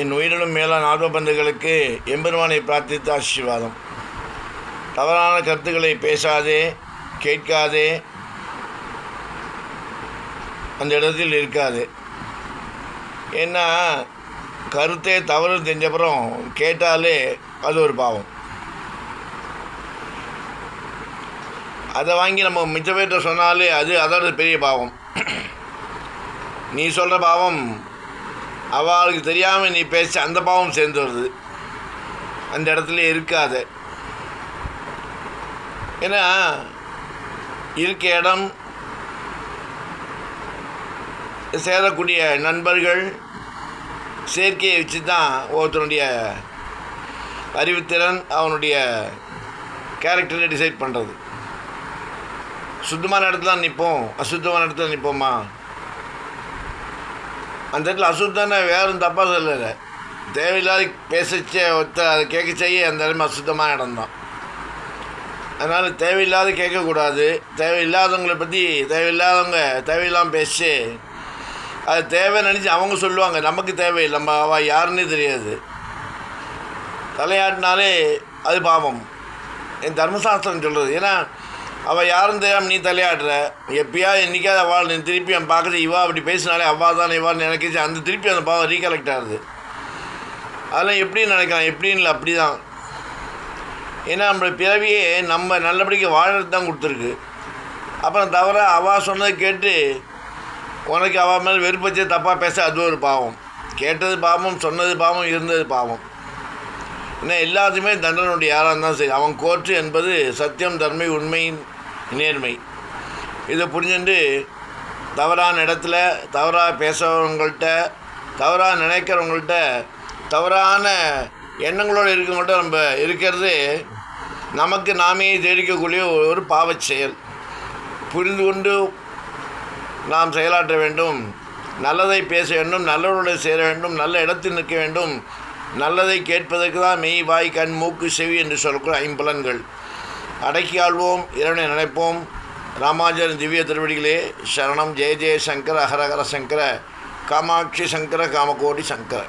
என் உயிரிலும் மேலான ஆர்வபந்துகளுக்கு எம்பெருமானை பிரார்த்தித்த ஆசீர்வாதம். தவறான கருத்துக்களை பேசாதே கேட்காதே அந்த இடத்தில் இருக்காது. ஏன்னா கருத்தே தவறு தெரிஞ்சப்புறம் கேட்டாலே அது ஒரு பாவம். அதை வாங்கி நம்ம மிச்ச பேர்கிட்ட சொன்னாலே அது அதோட பெரிய பாவம். நீ சொல்கிற பாவம் அவளுக்கு தெரியாமல் நீ பேச அந்த பாவம் சேர்ந்து வருது. அந்த இடத்துல இருக்காத. ஏன்னா இருக்க இடம் சேரக்கூடிய நண்பர்கள் சேர்க்கையை வச்சு தான் ஒருத்தனுடைய அறிவுத்திறன் அவனுடைய கேரக்டரை டிசைட் பண்ணுறது சுத்தமான இடத்துல நிற்போம் அசுத்தமான இடத்துல நிற்போமா அந்த இடத்துல அசுத்தம்னா வேறும் தப்பாக சொல்லலை. தேவையில்லாத பேசிச்சே ஒத்த அதை கேட்க செய்ய அந்த இடமே அசுத்தமான இடம்தான் அதனால் தேவையில்லாத கேட்கக்கூடாது. தேவையில்லாதவங்களை பற்றி தேவையில்லாதவங்க தேவையில்லாமல் பேசி அது தேவை நினச்சி அவங்க சொல்லுவாங்க. நமக்கு தேவையில்லை நம்ம அவள் யாருன்னே தெரியாது. தலையாட்டினாலே அது பாவம். என் தர்மசாஸ்திரம் சொல்கிறது ஏன்னா அவள் யாரும் தெரியாமல் நீ தலையாடுற. எப்பயா என்றைக்காவது அவள் நீ திருப்பி அவன் பார்க்குறது இவா அப்படி பேசினாலே அவ்வா தான் இவா நினைக்கிச்சு. அந்த திருப்பி அந்த பாவம் ரீகலெக்ட் ஆகுது. அதெல்லாம் எப்படி நினைக்கலாம்? எப்படின்னு இல்லை அப்படி தான் ஏன்னா நம்ம பிறவியே நம்ம நல்லபடிக்கு வாழறது தான் கொடுத்துருக்கு. அப்புறம் தவிர அவள் சொன்னதை கேட்டு உனக்கு அவள் மேலே வெறுப்பச்சே தப்பாக பேச அது ஒரு பாவம். கேட்டது பாவம் சொன்னது பாவம் இருந்தது பாவம். ஏன்னா எல்லாத்தையுமே தண்டனுடைய யாராக இருந்தாலும் சரி. அவன் கோர்ட்டு என்பது சத்தியம் தர்மை உண்மையின் நேர்மை. இதை புரிஞ்சுட்டு தவறான இடத்துல தவறாக பேசுகிறவங்கள்ட்ட தவறாக நினைக்கிறவங்கள்ட்ட தவறான எண்ணங்களோடு இருக்கவங்கள்ட்ட நம்ம இருக்கிறது நமக்கு நாமே தேடிக்கக்கூடிய ஒரு பாவச் செயல். புரிந்து கொண்டு நாம் செயலாற்ற வேண்டும். நல்லதை பேச வேண்டும் நல்லவர்களை சேர வேண்டும் நல்ல இடத்தில் நிற்க வேண்டும். நல்லதை கேட்பதற்கு தான் மெய் வாய் கண் மூக்கு செவி என்று சொல்லக்கூடிய ஐம்பலன்கள். அடக்கி ஆள்வோம் இறைவனை நினைப்போம். ராமாஜன் திவ்ய திருவடிகளே சரணம். ஜெய ஜெய சங்கர ஹரஹர சங்கர. காமாட்சி சங்கர காமகோடி சங்கர.